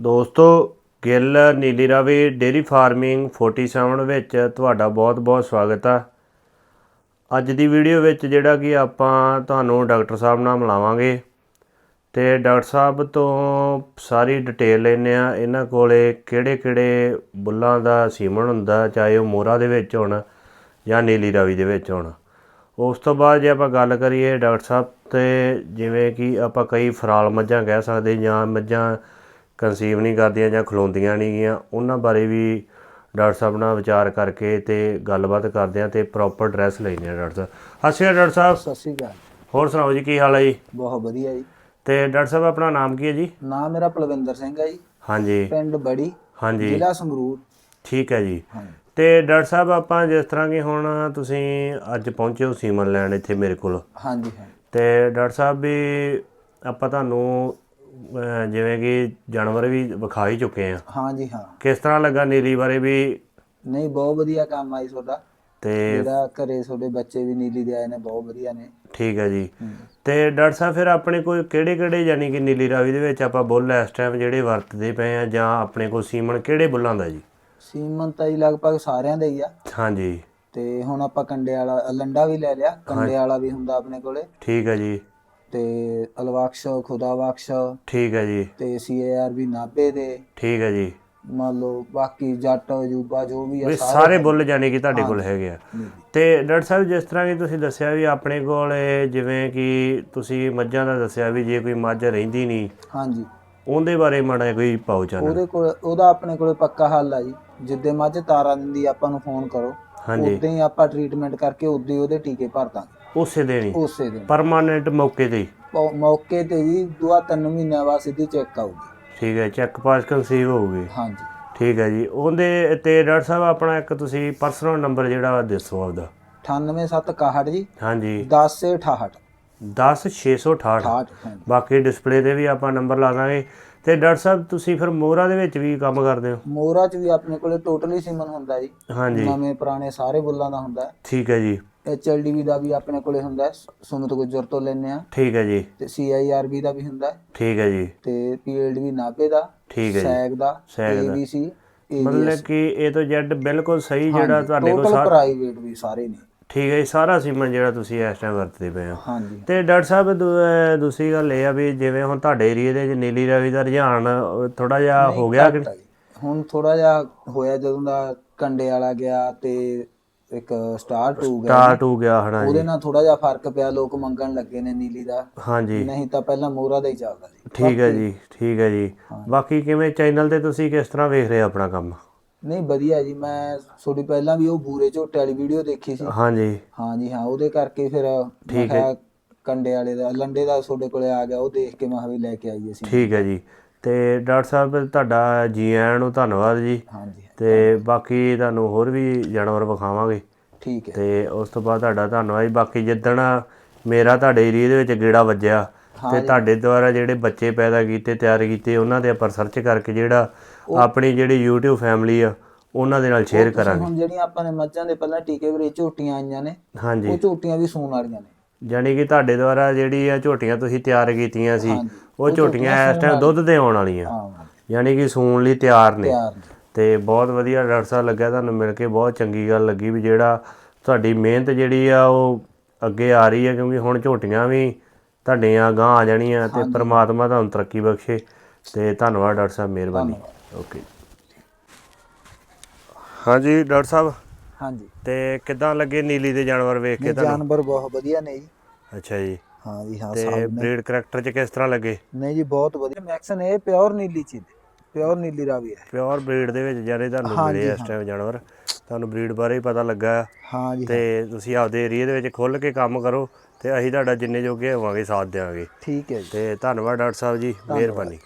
ਦੋਸਤੋ, Gill Neeli Ravi dairy farming 47 ਵਿੱਚ ਤੁਹਾਡਾ ਬਹੁਤ-ਬਹੁਤ ਸਵਾਗਤ ਆ। ਅੱਜ ਦੀ ਵੀਡੀਓ ਵਿੱਚ ਜਿਹੜਾ ਕਿ ਆਪਾਂ ਤੁਹਾਨੂੰ ਡਾਕਟਰ ਸਾਹਿਬ ਨਾਲ ਮਿਲਾਵਾਂਗੇ ਤੇ ਡਾਕਟਰ ਸਾਹਿਬ ਤੋਂ ਸਾਰੀ ਡਿਟੇਲ ਲੈਣੇ ਆ। ਇਹਨਾਂ ਕੋਲੇ ਕਿਹੜੇ-ਕਿਹੜੇ ਬੁੱਲਾਂ ਦਾ ਸੀਮਨ ਹੁੰਦਾ, ਚਾਹੇ ਉਹ ਮੋਰਾ ਦੇ ਵਿੱਚ ਹੋਣ ਜਾਂ ਨੀਲੀ ਰਾਵੀ ਦੇ ਵਿੱਚ ਹੋਣ। ਉਸ ਤੋਂ ਬਾਅਦ ਜੇ ਆਪਾਂ ਗੱਲ ਕਰੀਏ ਡਾਕਟਰ ਸਾਹਿਬ ਤੇ ਜਿਵੇਂ ਕਿ ਆਪਾਂ ਕਈ ਫਰਾਲ ਮੱਝਾਂ ਕਹਿ ਸਕਦੇ ਜਾਂ ਮੱਝਾਂ ਕਨਸੀਵ ਨਹੀਂ ਕਰਦੀਆਂ ਜਾਂ ਖਲੋਂਦੀਆਂ ਨਹੀਂ ਗੀਆਂ ਉਹਨਾਂ ਬਾਰੇ ਵੀ ਡਾਕਟਰ ਸਾਹਿਬ ਨਾਲ ਵਿਚਾਰ ਕਰਕੇ ਤੇ ਗੱਲਬਾਤ ਕਰਦੇ ਆ ਤੇ ਪ੍ਰੋਪਰ ਡਰੈਸ ਲੈਣੇ ਆ ਡਾਕਟਰ ਸਾਹਿਬ। ਸਤਿ ਸ਼੍ਰੀ ਅਕਾਲ ਡਾਕਟਰ ਸਾਹਿਬ। ਸਤਿ ਸ਼੍ਰੀ ਅਕਾਲ। ਹੋਰ ਸੁਣਾਓ ਜੀ ਕੀ ਹਾਲ ਹੈ ਜੀ? ਬਹੁਤ ਵਧੀਆ ਜੀ। ਤੇ ਡਾਕਟਰ ਸਾਹਿਬ ਆਪਣਾ ਨਾਮ ਕੀ ਹੈ ਜੀ? ਨਾਮ ਮੇਰਾ ਪਲਵਿੰਦਰ ਸਿੰਘ ਹੈ ਜੀ। ਹਾਂਜੀ। ਪਿੰਡ ਬੜੀ ਹਾਂਜੀ। ਜ਼ਿਲ੍ਹਾ ਸੰਗਰੂਰ। ਠੀਕ ਹੈ ਜੀ। ਤੇ ਡਾਕਟਰ ਸਾਹਿਬ ਆਪਾਂ ਜਿਸ ਤਰ੍ਹਾਂ ਕਿ ਹੁਣ ਤੁਸੀਂ ਅੱਜ ਪਹੁੰਚੇ ਹੋ ਸੀਮਨ ਲੈਣ ਇੱਥੇ ਮੇਰੇ ਕੋਲ। ਹਾਂਜੀ ਹਾਂ ਤੇ ਡਾਕਟਰ ਸਾਹਿਬ ਵੀ ਆਪਾਂ ਤੁਹਾਨੂੰ ਜਿਵੇਂ ਕਿ ਜਾਨਵਰ ਵੀ ਵਿਖਾ ਹੀ ਚੁੱਕੇ ਆ। ਹਾਂਜੀ ਹਾਂ। ਕਿਸ ਤਰ੍ਹਾਂ ਲੱਗਾ ਨੀਲੀ ਬਾਰੇ ਵੀ? ਨਹੀਂ ਬਹੁਤ ਵਧੀਆ ਕੰਮ ਆਈ ਤੁਹਾਡਾ। ਤੇ ਜਿਹੜਾ ਘਰੇ ਤੁਹਾਡੇ ਬੱਚੇ ਵੀ ਨੀਲੀ ਦੇ ਆਏ ਨੇ ਬਹੁਤ ਵਧੀਆ ਨੇ। ਠੀਕ ਹੈ ਜੀ। ਹੂੰ। ਤੇ ਡਾਕਟਰ ਸਾਹਿਬ ਫਿਰ ਆਪਣੇ ਕੋਲ ਕਿਹੜੇ ਕਿਹੜੇ ਯਾਨੀ ਕਿ ਨੀਲੀ ਰਾਵੀ ਦੇ ਵਿੱਚ ਆਪਾਂ ਬੁੱਲ ਇਸ ਟਾਈਮ ਜਿਹੜੇ ਵਰਤਦੇ ਪਏ ਆ ਜਾਂ ਆਪਣੇ ਕੋਲ ਸੀਮਨ ਕਿਹੜੇ ਬੁੱਲਾਂ ਦਾ ਜੀ? ਸੀਮਨ ਤਾਂ ਜੀ ਲਗਭਗ ਸਾਰਿਆਂ ਦੇ ਹੀ ਆ। ਹਾਂਜੀ। ਤੇ ਹੁਣ ਆਪਾਂ ਕੰਡੇ ਵਾਲਾ ਲੰਡਾ ਵੀ ਲੈ ਲਿਆ। ਕੰਡੇ ਵਾਲਾ ਵੀ ਹੁੰਦਾ ਆਪਣੇ ਕੋਲੇ। ਠੀਕ ਹੈ ਜੀ। ਤੇ ਅਲਵਾਕਸ਼ ਖੁਦਾਬਖਸ਼ ਠੀਕ ਹੈ ਜੀ। ਤੇ ਸੀਏਆਰ ਵੀ ਨਾਭੇ ਦੇ। ਠੀਕ ਹੈ ਜੀ। ਮੰਨ ਲਓ ਬਾਕੀ ਜੱਟ ਅਜੂਬਾ ਜੋ ਵੀ ਆ ਵੀ ਸਾਰੇ ਬੁੱਲ ਯਾਨੀ ਕਿ ਤੁਹਾਡੇ ਕੋਲ ਹੈਗੇ ਆ। ਤੇ ਡਾਕਟਰ ਸਾਹਿਬ ਜਿਸ ਤਰ੍ਹਾਂ ਕਿ ਤੁਸੀਂ ਦੱਸਿਆ ਵੀ ਆਪਣੇ ਕੋਲ ਜਿਵੇਂ ਕਿ ਤੁਸੀਂ ਮੱਝਾਂ ਦਾ ਦੱਸਿਆ ਵੀ ਜੇ ਕੋਈ ਮੱਝ ਰਹਿੰਦੀ ਨਹੀਂ ਹਾਂਜੀ। ਉਹਦੇ ਬਾਰੇ ਮਾੜਾ ਕੋਈ ਪਾਉ ਚਾਨਣ ਉਹਦੇ ਕੋਲ ਉਹਦਾ ਆਪਣੇ ਕੋਲੇ ਪੱਕਾ ਹੱਲ ਆ ਜੀ। ਜਿੱਦੇ ਮੱਝ ਤਾਰਾ ਦਿੰਦੀ ਆਪਾਂ ਨੂੰ ਫੋਨ ਕਰੋ। ਹਾਂਜੀ। ਉਦੋਂ ਹੀ ਆਪਾਂ ਟ੍ਰੀਟਮੈਂਟ ਕਰਕੇ ਉਦੋਂ ਹੀ ਉਹਦੇ ਟੀਕੇ ਭਰ ਦਾਂਗੇ। ਉਸੇ ਦੇਣੀ ਉਸੇ ਦਿਨ। ਪਰਮਾਨੈਂਟ ਮੌਕੇ ਤੇ ਹੀ। ਮੌਕੇ ਤੇ ਜੀ ਦੁਆ ਤਿੰਨ ਮਹੀਨਿਆਂ ਬਾਅਦ ਸਿੱਧੀ ਚੈੱਕ ਆਊਗੀ। ਠੀਕ ਹੈ ਚੈੱਕ ਪਾਸ ਕਨਸੀਵ ਹੋਊਗੀ। ਹਾਂਜੀ। ਠੀਕ ਹੈ ਜੀ। ਉਹਦੇ ਤੇ ਡਾਕਟਰ ਸਾਹਿਬ ਆਪਣਾ ਇੱਕ ਤੁਸੀਂ ਪਰਸਨਲ ਨੰਬਰ ਜਿਹੜਾ ਵਾ ਦੱਸੋ ਆਪਦਾ। 98761 ਜੀ। ਹਾਂਜੀ। 1068 10668 68 ਬਾਕੀ ਡਿਸਪਲੇ ਤੇ ਵੀ ਆਪਾਂ ਨੰਬਰ ਲਾ ਦਾਂਗੇ। ਤੇ ਡਾਕਟਰ ਸਾਹਿਬ ਤੁਸੀਂ ਫਿਰ ਮੋਹਰਾ ਦੇ ਵਿੱਚ ਵੀ ਕੰਮ ਕਰਦੇ ਹੋ? ਮੋਰਾ ਚ ਵੀ ਆਪਣੇ ਕੋਲੇ ਟੋਟਲੀ ਸੀਮਨ ਹੁੰਦਾ ਜੀ। ਹਾਂਜੀ। ਨਵੇਂ ਪੁਰਾਣੇ ਸਾਰੇ ਬੁੱਲਾਂ ਦਾ ਹੁੰਦਾ। ਠੀਕ ਹੈ ਜੀ। ਐਚਐਲਡੀਵੀ ਦਾ ਵੀ ਆਪਣੇ ਕੋਲੇ ਹੁੰਦਾ ਹੈ, ਸੁਮਿਤ ਗੁੱਜਰ ਤੋਂ ਲੈਨੇ ਆ ਠੀਕ ਹੈ ਜੀ। ਤੇ ਸੀਆਈਆਰਬੀ ਦਾ ਵੀ ਹੁੰਦਾ ਹੈ, ਠੀਕ ਹੈ ਜੀ। ਤੇ ਪੀਐਲਡੀਵੀ ਨਾਭੇ ਦਾ ਠੀਕ ਹੈ ਜੀ। ਸੈਗ ਦਾ ਸੈਗ ਦਾ। ਏਬੀਸੀ ਮਤਲਬ ਕਿ ਇਹ ਤੋਂ ਜੈਡ ਬਿਲਕੁਲ ਸਹੀ ਜਿਹੜਾ ਤੁਹਾਡੇ ਕੋਲ ਟੋਟਲ ਸਾਰਾ ਪ੍ਰਾਈਵੇਟ ਵੀ ਸਾਰੇ ਨੇ। ਠੀਕ ਹੈ ਜੀ ਸਾਰਾ ਸੀਮਨ ਜਿਹੜਾ ਤੁਸੀਂ ਇਸ ਟਾਈਮ ਵਰਤਦੇ ਪਏ ਹੋ। ਹਾਂਜੀ। ਤੇ ਡਾਕਟਰ ਸਾਹਿਬ ਦੂ- ਅਹ ਦੂਸਰੀ ਗੱਲ ਇਹ ਆ ਵੀ ਜਿਵੇਂ ਹੁਣ ਤੁਹਾਡੇ ਏਰੀਏ ਦੇ ਵਿੱਚ ਨੀਲੀ ਰਾਵੀ ਦਾ ਰੁਝਾਨ ਥੋੜਾ ਜਿਹਾ ਹੋ ਗਿਆ ਕਿ ਘੱਟ ਆ ਜੀ। ਹੁਣ ਥੋੜਾ ਜਿਹਾ ਹੋਇਆ ਜਦੋਂ ਦਾ ਕੰਡੇ ਵਾਲਾ ਗਿਆ ਤੇ ਇੱਕ ਸਟਾਰ 2 ਗਿਆ ਸਟਾਰਟ ਹੋ ਗਿਆ ਹਨਾ ਜੀ। ਉਹਦੇ ਨਾਲ ਥੋੜਾ ਜਿਹਾ ਫ਼ਰਕ ਪਿਆ ਲੋਕ ਮੰਗਣ ਲੱਗੇ ਨੇ ਨੀਲੀ ਦਾ। ਹਾਂਜੀ। ਨਹੀਂ ਤਾਂ ਪਹਿਲਾਂ ਮੋਰਾ ਦਾ ਹੀ ਚੱਲਦਾ ਸੀ। ਠੀਕ ਹੈ ਜੀ ਠੀਕ ਹੈ ਜੀ। ਬਾਕੀ ਕਿਵੇਂ ਚੈਨਲ ਤੇ ਤੁਸੀਂ ਕਿਸ ਤਰ੍ਹਾਂ ਵੇਖ ਰਹੇ ਹੋ ਆਪਣਾ ਕੰਮ? ਨਹੀਂ ਵਧੀਆ ਜੀ ਮੈਂ ਤੁਹਾਡੀ ਪਹਿਲਾਂ ਵੀ ਉਹ ਬੂਰੇ ਝੋਟੇ ਵਾਲੀ ਵੀਡੀਓ ਦੇਖੀ ਸੀ। ਹਾਂਜੀ ਹਾਂਜੀ ਹਾਂ ਉਹਦੇ ਕਰਕੇ ਫਿਰ ਮੈਂ ਕਿਹਾ ਕੰਡੇ ਵਾਲੇ ਦਾ ਲੰਡੇ ਦਾ ਤੁਹਾਡੇ ਕੋਲੇ ਆ ਗਿਆ ਉਹ ਦੇਖ ਕੇ ਮੈਂ ਕਿਹਾ ਵੀ ਲੈ ਕੇ ਆਈਏ ਸੀ। ਠੀਕ ਹੈ ਜੀ। ਤੇ ਡਾਕਟਰ ਸਾਹਿਬ ਤੁਹਾਡਾ ਜੀ ਆਇਆਂ ਨੂੰ ਧੰਨਵਾਦ ਜੀ। ਹਾਂਜੀ ਤੇ ਬਾਕੀ ਤੁਹਾਨੂੰ ਹੋਰ ਵੀ ਜਾਨਵਰ ਵਿਖਾਵਾਂਗੇ। ਠੀਕ ਹੈ। ਤੇ ਉਸ ਤੋਂ ਬਾਅਦ ਤੁਹਾਡਾ ਧੰਨਵਾਦ ਬਾਕੀ ਜਿੱਦਣ ਮੇਰਾ ਤੁਹਾਡੇ ਏਰੀਏ ਦੇ ਵਿੱਚ ਗੇੜਾ ਵੱਜਿਆ ਤੇ ਤੁਹਾਡੇ ਦੁਆਰਾ ਜਿਹੜੇ ਬੱਚੇ ਪੈਦਾ ਕੀਤੇ ਤਿਆਰ ਕੀਤੇ ਉਹਨਾਂ ਤੇ ਆਪਾਂ ਸਰਚ ਕਰਕੇ ਜਿਹੜਾ ਆਪਣੀ ਜਿਹੜੀ YouTube ਫੈਮਿਲੀ ਆ ਉਹਨਾਂ ਦੇ ਨਾਲ ਸ਼ੇਅਰ ਕਰਾਂਗੇ। ਹੁਣ ਜਿਹੜੀਆਂ ਆਪਾਂ ਨੇ ਮੱਝਾਂ ਦੇ ਪਹਿਲਾਂ ਟੀਕੇ ਵੀਰੇ ਝੋਟੀਆਂ ਆਈਆਂ ਨੇ ਹਾਂਜੀ। ਉਹ ਝੋਟੀਆਂ ਵੀ ਸੂਣ ਵਾਲੀਆਂ ਨੇ। ਜਾਣੀ ਕਿ ਤੁਹਾਡੇ ਦੁਆਰਾ ਜਿਹੜੀ ਆ ਝੋਟੀਆਂ ਤੁਸੀਂ ਤਿਆਰ ਕੀਤੀਆਂ ਸੀ। ਉਹ ਝੋਟੀਆਂ ਇਸ ਟਾਈਮ ਦੁੱਧ ਦੇ ਆਉਣ ਵਾਲੀਆਂ ਯਾਨੀ ਕਿ ਸੂਣ ਲਈ ਤਿਆਰ ਨੇ। ਤਿਆਰ ਨੇ। ਤੇ ਬਹੁਤ ਵਧੀਆ ਡਾਕਟਰ ਸਾਹਿਬ ਲੱਗਿਆ ਤੁਹਾਨੂੰ ਮਿਲ ਕੇ ਬਹੁਤ ਚੰਗੀ ਗੱਲ ਲੱਗੀ ਵੀ ਜਿਹੜਾ ਤੁਹਾਡੀ ਮਿਹਨਤ ਜਿਹੜੀ ਆ ਉਹ ਅੱਗੇ ਆ ਰਹੀ ਹੈ ਕਿਉਂਕਿ ਹੁਣ ਝੋਟੀਆਂ ਵੀ ਤੁਹਾਡੀਆਂ ਗਾਂ ਆ ਜਾਣੀਆਂ ਤੇ ਪ੍ਰਮਾਤਮਾ ਤੁਹਾਨੂੰ ਤਰੱਕੀ ਬਖਸ਼ੇ ਤੇ ਧੰਨਵਾਦ ਡਾਕਟਰ ਸਾਹਿਬ ਮਿਹਰਬਾਨੀ। ਓਕੇ। ਹਾਂਜੀ ਡਾਕਟਰ ਸਾਹਿਬ। ਹਾਂਜੀ। ਤੇ ਕਿੱਦਾਂ ਲੱਗੇ ਨੀਲੀ ਦੇ ਜਾਨਵਰ ਵੇਖ ਕੇ ਤੁਹਾਨੂੰ? ਜਾਨਵਰ ਬਹੁਤ ਵਧੀਆ ਨੇ ਜੀ। ਅੱਛਾ ਜੀ। ਹਾਂ ਜੀ ਹਾਂ ਤੇ ਬਰੀਡ ਕਰੈਕਟਰ ਚ ਕਿਸ ਤਰ੍ਹਾਂ ਲੱਗੇ? ਨਹੀਂ ਜੀ ਬਹੁਤ ਵਧੀਆ। ਮੈਕਸਨ ਇਹ ਪਿਓਰ ਨੀਲੀ ਚੀਜ਼ ਪਿਓਰ ਨੀਲੀ ਰਾਵੀ ਹੈ। ਪਿਓਰ ਬਰੀਡ ਦੇ ਵਿੱਚ ਜਿਹੜੇ ਤੁਹਾਨੂੰ ਮਿਲੇ ਇਸ ਟਾਈਮ ਜਾਨਵਰ। ਤੁਹਾਨੂੰ ਬਰੀਡ ਬਾਰੇ ਹੀ ਪਤਾ ਲੱਗਾ। ਹਾਂ ਜੀ ਤੇ ਤੁਸੀਂ ਆਪਦੇ ਏਰੀਆ ਦੇ ਵਿੱਚ ਖੁੱਲ ਕੇ ਕੰਮ ਕਰੋ ਤੇ ਅਸੀਂ ਤੁਹਾਡਾ ਜਿੰਨੇ ਜੋਗੇ ਹੋਵਾਂਗੇ ਸਾਥ ਦੇਵਾਂਗੇ ਠੀਕ ਹੈ ਜੀ। ਤੇ ਧੰਨਵਾਦ ਡਾਕਟਰ ਸਾਹਿਬ ਜੀ ਮਿਹਰਬਾਨੀ।